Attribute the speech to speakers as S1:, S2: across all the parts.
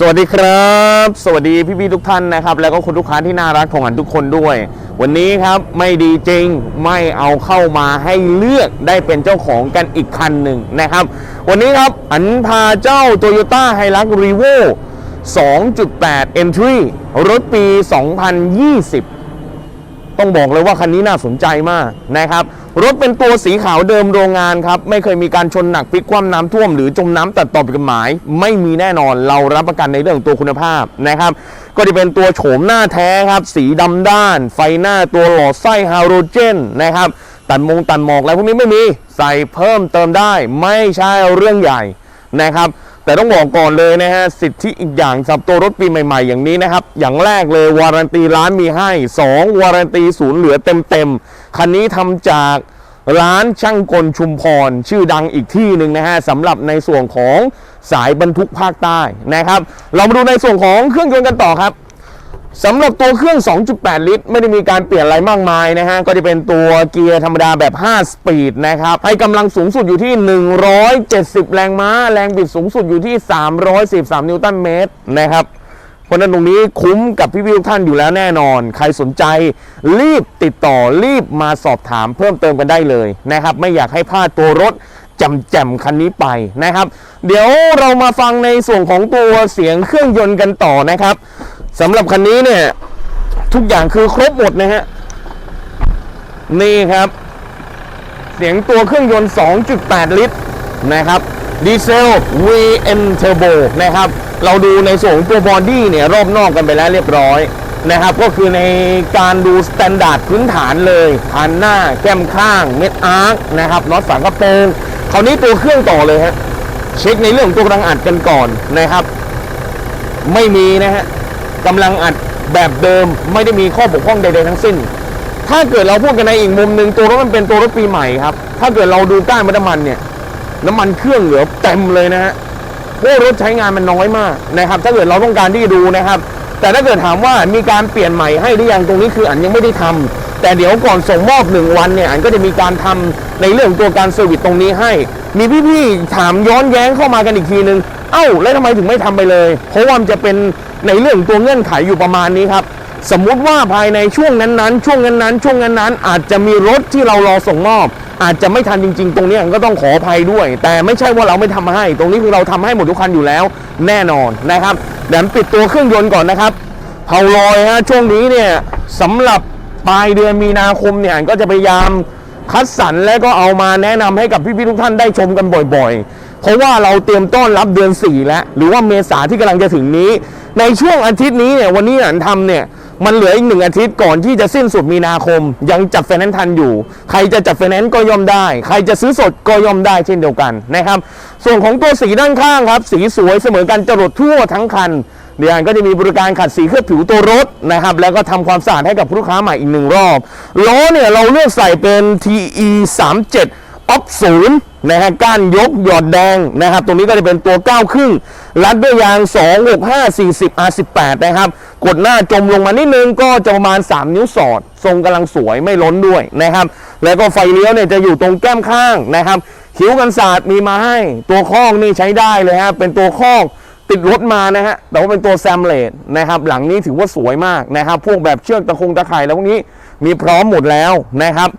S1: สวัสดีครับ สวัสดีพี่ๆทุกท่านนะครับ แล้วก็คุณลูกค้าที่น่ารักของอันทุกคนด้วย วันนี้ครับไม่ดีจริงไม่เอาเข้ามาให้เลือกได้เป็นเจ้าของกันอีกคันหนึ่งนะครับ วันนี้ครับอันพาเจ้า Toyota Hilux Revo 2.8 Entry รถปี 2020 ต้องบอกเลยว่าคันนี้น่าสนใจมากนะครับ รถเป็นตัวสีขาวเดิมโรงงานครับ ไม่เคยมีการชนหนักพลิกคว่ำน้ำท่วมหรือจมน้ำตัดต่อผิดกฎหมาย ไม่มีแน่นอนเรารับประกันในเรื่องตัวคุณภาพนะครับ ก็จะเป็นตัวโฉมหน้าแท้ครับ สีดำด้าน ไฟหน้าตัวหลอดไส้ฮาโลเจนนะครับตัดมงตัดหมอกอะไรพวกนี้ไม่มีใส่เพิ่มเติมได้ไม่ใช่เรื่องใหญ่นะครับแต่ต้องบอกก่อนเลยนะฮะสิทธิอีกอย่างสำหรับตัวรถปีใหม่ๆ อย่างนี้นะครับ อย่างแรกเลยวารันตีร้านมีให้ 2 วารันตีศูนย์เหลือเต็มๆคันนี้ทำจาก ร้านช่างกลชุมพร ชื่อดังอีกที่หนึ่งนะฮะสำหรับในส่วนของสายบรรทุกภาคใต้นะครับ เรามาดูในส่วนของเครื่องยนต์กันต่อครับสำหรับตัวเครื่อง 2.8 ลิตร ไม่ได้มีการเปลี่ยนอะไรมากมายนะฮะ ก็จะเป็นตัวเกียร์ธรรมดาแบบ 5 สปีดนะครับ ให้กำลังสูงสุดอยู่ที่ 170 แรงม้า แรงบิดสูงสุดอยู่ที่313นิวตันเมตรนะครับ เพราะนั้นตรงนี้คุ้มกับพี่ๆทุกท่านอยู่แล้วแน่นอน ใครสนใจรีบติดต่อรีบมาสอบถามเพิ่มเติมกันได้เลยนะครับ ไม่อยากให้พลาดตัวรถจำแจมคันนี้ไปนะครับ เดี๋ยวเรามาฟังในส่วนของตัวเสียงเครื่องยนต์กันต่อนะครับสำหรับคันนี้เนี่ยทุกอย่างคือครบหมดนะฮะนี่ครับ เสียงตัวเครื่องยนต์ 2.8 ลิตรนะครับดีเซล VN Turbo นะครับ เราดูในส่วนของตัวบอดี้เนี่ยรอบนอกกันไปแล้วเรียบร้อยนะครับ ก็คือในการดูสแตนดาร์ดพื้นฐานเลยคันหน้า แก้มข้างเม็ดอาร์คนะครับน็อตฝากระโปรงคราวนี้ตัวเครื่องต่อเลยฮะเช็คในเรื่องตัวกำลังอัดกันก่อนนะครับ ไม่มีนะฮะกำลังอัดแบบเดิมไม่ได้มีข้อบกพร่องใดๆทั้งสิ้น ถ้าเกิดเราพูดกันในอีกมุมหนึ่งตัวรถมันเป็นตัวรถปีใหม่ครับ ถ้าเกิดเราดูก้านน้ำมันเนี่ย น้ำมันเครื่องเหลือเต็มเลยนะฮะ เพราะรถใช้งานมันน้อยมากนะครับ ถ้าเกิดเราต้องการที่ดูนะครับ แต่ถ้าเกิดถามว่ามีการเปลี่ยนใหม่ให้หรือยังตรงนี้คืออันยังไม่ได้ทำแต่เดี๋ยวก่อนส่งมอบหนึ่งวันเนี่ยอันก็จะมีการทำในเรื่องตัวการเซอร์วิสตรงนี้ให้ มีพี่ๆถามย้อนแย้งเข้ามากันอีกทีนึงเอ้าแล้วทำไมถึงไม่ทำไปเลย เพราะว่ามันจะเป็นในเรื่องตัวเงื่อนไขอยู่ประมาณนี้ครับสมมุติว่าภายในช่วงนั้นๆ ช่วงนั้นๆ ช่วงนั้นๆ อาจจะมีรถที่เรารอส่งมอบ อาจจะไม่ทันจริง ๆ ตรงนี้ก็ต้องขออภัยด้วย แต่ไม่ใช่ว่าเราไม่ทำให้ ตรงนี้คือเราทำให้หมดทุกคันอยู่แล้วแน่นอนนะครับเดี๋ยวปิดตัวเครื่องยนต์ก่อนนะครับเผาลอยฮะช่วงนี้เนี่ยสำหรับปลายเดือนมีนาคมเนี่ยก็จะพยายามคัดสรรและก็เอามาแนะนำให้กับพี่ๆทุกท่านได้ชมกันบ่อยๆ เพราะว่าเราเตรียมต้อนรับเดือน 4 แล้ว หรือว่าเมษาที่กำลังจะถึงนี้ ในช่วงอาทิตย์นี้เนี่ยวันนี้อันทำเนี่ย มันเหลืออีกหนึ่งอาทิตย์ก่อนที่จะสิ้นสุดมีนาคม ยังจัดไฟแนนซ์ทันอยู่ ใครจะจัดไฟแนนซ์ก็ย่อมได้ ใครจะซื้อสดก็ย่อมได้เช่นเดียวกันนะครับ ส่วนของตัวสีด้านข้างครับ สีสวยเสมอกันจรดทั่วทั้งคันเดี๋ยวอันก็จะมีบริการขัดสีเคลือบผิวตัวรถนะครับ แล้วก็ทำความสะอาดให้กับลูกค้าใหม่อีกหนึ่งรอบล้อเนี่ยเราเลือกใส่เป็น TE 37 ออฟศูนย์นะฮะก้านยกหยอดแดงนะครับ ตรงนี้ก็จะเป็นตัว 9 ครึ่ง รัดด้วยยาง 265 40 R18 นะครับ กดหน้าจมลงมานิดนึงก็จะประมาณ 3 นิ้วสอด ทรงกำลังสวยไม่ล้นด้วยนะครับ แล้วก็ไฟเลี้ยวเนี่ยจะอยู่ตรงแก้มข้างนะครับ คิ้วกันศาสตร์มีมาให้ ตัวข้องนี่ใช้ได้เลยฮะเป็นตัวข้องติดรถมานะฮะ แต่ว่าเป็นตัวแซมเลดนะครับ หลังนี้ถือว่าสวยมากนะครับ พวกแบบเชือกตะคงตะไคร่แล้วพวกนี้มีพร้อมหมดแล้วนะครับ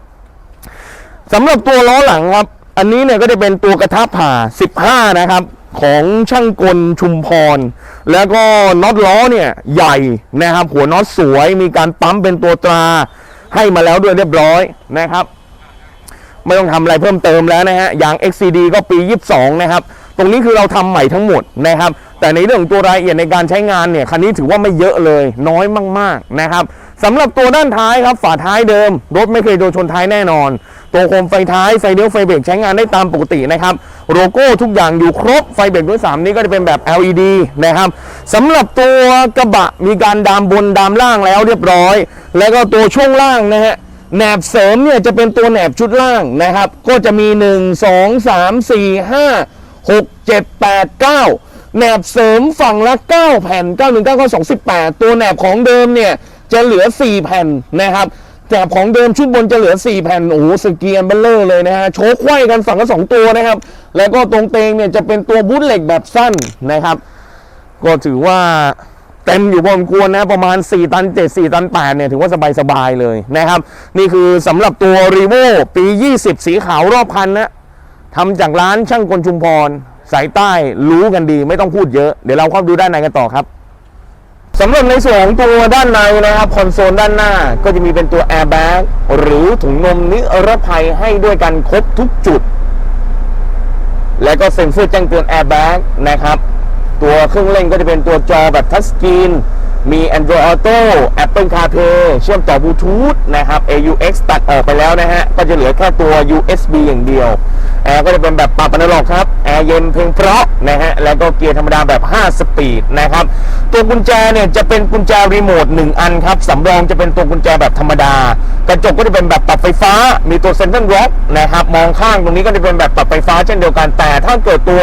S1: สำหรับตัวล้อหลังครับ อันนี้เนี่ยก็จะเป็นตัวกระทะผ่า 15 นะครับ ของช่างกลชุมพร แล้วก็น็อตล้อเนี่ยใหญ่นะครับ หัวน็อตสวยมีการปั๊มเป็นตัวตราให้มาแล้วด้วยเรียบร้อยนะครับ ไม่ต้องทำอะไรเพิ่มเติมแล้วนะฮะอย่าง XCD ก็ปี 22 นะครับ ตรงนี้คือเราทำใหม่ทั้งหมดนะครับ แต่ในเรื่องของตัวรายละเอียดในการใช้งานเนี่ยคันนี้ถือว่าไม่เยอะเลยน้อยมาก ๆนะครับสำหรับตัวด้านท้ายครับฝาท้ายเดิม รถไม่เคยโดนชนท้ายแน่นอน ตัวโคมไฟท้ายไฟเลี้ยวไฟเบรกใช้งานได้ตามปกตินะครับโลโก้ทุกอย่างอยู่ครบไฟเบรกด้วย3นี้ก็จะเป็นแบบ LED นะครับสำหรับตัวกระบะมีการดามบนดามล่างแล้วเรียบร้อย แล้วก็ตัวช่วงล่างนะฮะแหนบเสริมเนี่ยจะเป็นตัวแหนบชุดล่างนะครับ ก็จะมี 1 2 3 4 5 6 7 8 9แหนบเสริมฝั่งละ 9 แผ่น 9 1 9 9 2 18 ตัวแหนบของเดิมเนี่ยจะเหลือ 4 แผ่นนะครับ แหนบของเดิมชุดบนจะเหลือ 4 แผ่นโอ้สเกียนเบลเลอร์เลยนะฮะโชคไขว้กันฝั่งละ2ตัวนะครับ แล้วก็ตรงเตงเนี่ยจะเป็นตัวบูทเหล็กแบบสั้นนะครับ ก็ถือว่าเต็มอยู่พอสมควรนะประมาณ 4 ตัน 7 4 ตัน 8 เนี่ย ถือว่าสบายๆเลยนะครับ นี่คือสำหรับตัว r ีโวปี 20 สีขาวรอบคันนะทำจากร้านช่างกลชุมพร สายใต้รู้กันดีไม่ต้องพูดเยอะ เดี๋ยวเราเข้าดูด้านในกันต่อครับ สำหรับในส่วนของตัวด้านในนะครับคอนโซลด้านหน้าก็จะมีเป็นตัวแอร์แบ็กหรือถุงนมนิรภัยให้ด้วยกันครบทุกจุด และก็เซ็นเซอร์แจ้งเตือนแอร์แบ็กนะครับ ตัวเครื่องเล่นก็จะเป็นตัวจอแบบทัชสกรีน มี Android Auto Apple CarPlay เชื่อมต่อบลูทูธนะครับ AUX ตัดออกไปแล้วนะฮะ ก็จะเหลือแค่ตัว USB อย่างเดียว แอร์ก็จะเป็นแบบปรับอนาล็อกครับ แอร์เย็นเพลงเพราะนะฮะ แล้วก็เกียร์ธรรมดาแบบ 5 สปีดนะครับ ตัวกุญแจเนี่ยจะเป็นกุญแจรีโมท 1 อันครับ สำรองจะเป็นตัวกุญแจแบบธรรมดา กระจกก็จะเป็นแบบปรับไฟฟ้า มีตัวเซ็นทรัลล็อกนะครับ มองข้างตรงนี้ก็จะเป็นแบบปรับไฟฟ้าเช่นเดียวกัน แต่ถ้าเกิดตัว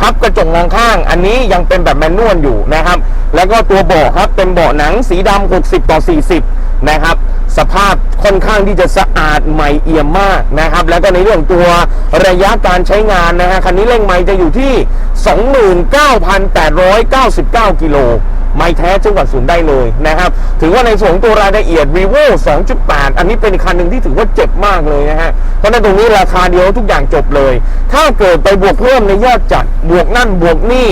S1: พับกระจกมองข้าง อันนี้ยังเป็นแบบแมนนวลอยู่นะครับ แล้วก็ตัวเบาะครับเป็นเบาะหนังสีดำ60 ต่อ 40 นะครับ สภาพค่อนข้างที่จะสะอาดใหม่เอี่ยมมากนะครับ แล้วก็ในเรื่องตัวระยะการใช้งานนะฮะคันนี้เร่งไมล์จะอยู่ที่ 29,899 กิโลไม่แท้จังหวัดศูนย์ได้เลยนะครับ ถือว่าในส่วนของตัวรายละเอียด r e v o 2.8 อันนี้เป็นคันหนึ่งที่ถือว่าเจ็บมากเลยนะฮะ เพราะฉะนั้นตรงนี้ราคาเดียวทุกอย่างจบเลย ถ้าเกิดไปบวกเพิ่มในยอดจัด บวกนั่นบวกนี่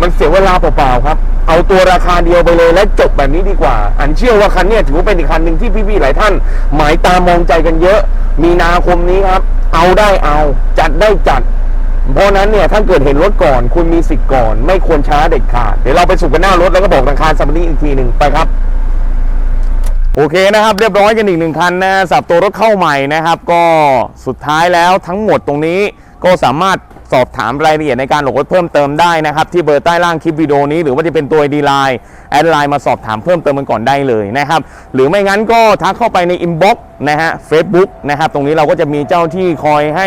S1: มันเสียเวลาเปล่าๆครับ เอาตัวราคาเดียวไปเลยและจบแบบนี้ดีกว่า อันเชื่อว่าคันนี้ถือว่าเป็นอีกคันหนึ่งที่พี่ๆหลายท่าน หมายตามองใจกันเยอะ มีนาคมนี้ครับ เอาได้เอา จัดได้จัด เพราะนั้นเนี่ยถ้าเกิดเห็นรถก่อน คุณมีสิทธิ์ก่อน ไม่ควรช้าเด็ดขาด เดี๋ยวเราไปสู่กันหน้ารถแล้วก็บอกราคาสัมปทานอีกทีหนึ่งไปครับโอเคนะครับเรียบร้อยกันอีกหนึ่งคันนะสับตัวรถเข้าใหม่นะครับ ก็สุดท้ายแล้วทั้งหมดตรงนี้ก็สามารถ สอบถามรายละเอียดในการหลงรถเพิ่มเติมได้นะครับ ที่เบอร์ใต้ล่างคลิปวิดีโอนี้หรือว่าจะเป็นตัวดีไลน์แอดไลน์มาสอบถามเพิ่มเติมกันก่อนได้เลยนะครับ หรือไม่งั้นก็ทักเข้าไปในอินบ็อกซ์นะฮะเฟซบุ๊กนะครับ ตรงนี้เราก็จะมีเจ้าที่คอยให้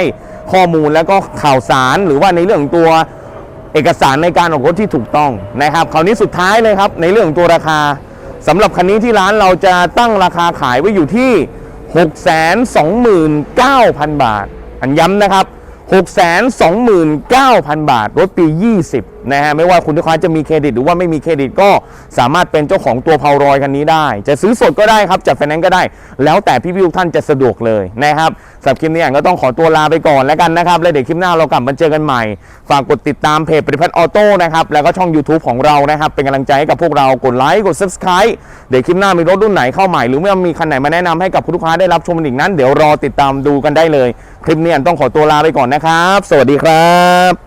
S1: ข้อมูลแล้วก็ข่าวสารหรือว่าในเรื่องตัวเอกสารในการออกรถที่ถูกต้องนะครับคราวนี้สุดท้ายเลยครับในเรื่องตัวราคาสำหรับคันนี้ที่ร้านเราจะตั้งราคาขายไว้อยู่ที่ 629,000 บาท อันย้ำนะครับ 629,000 บาท รถปี 20 นะฮะ ไม่ว่าคุณลูกค้าจะมีเครดิตหรือว่าไม่มีเครดิตก็สามารถเป็นเจ้าของตัวพารอยคันนี้ได้ จะซื้อสดก็ได้ครับ จัดไฟแนนซ์ก็ได้ แล้วแต่พี่ๆทุกท่านจะสะดวกเลยนะครับสำหรับคลิปนี้อะก็ต้องขอตัวลาไปก่อนแล้วกันนะครับ แล้วเดี๋ยวคลิปหน้าเรากลับมาเจอกันใหม่ ฝากกดติดตามเพจปริพัฒน์ออโต้นะครับ แล้วก็ช่อง YouTube ของเรานะครับ เป็นกำลังใจให้กับพวกเรา กดไลค์ กด Subscribe เดี๋ยวคลิปหน้ามีรถรุ่นไหนเข้าใหม่ หรือว่ามีคันไหนมาแนะนำให้กับคุณลูกค้าได้รับชมอีกนั้น เดี๋ยวรอติดตามดูกันได้เลยคลิปนี้ต้องขอตัวลาไปก่อนนะครับ สวัสดีครับ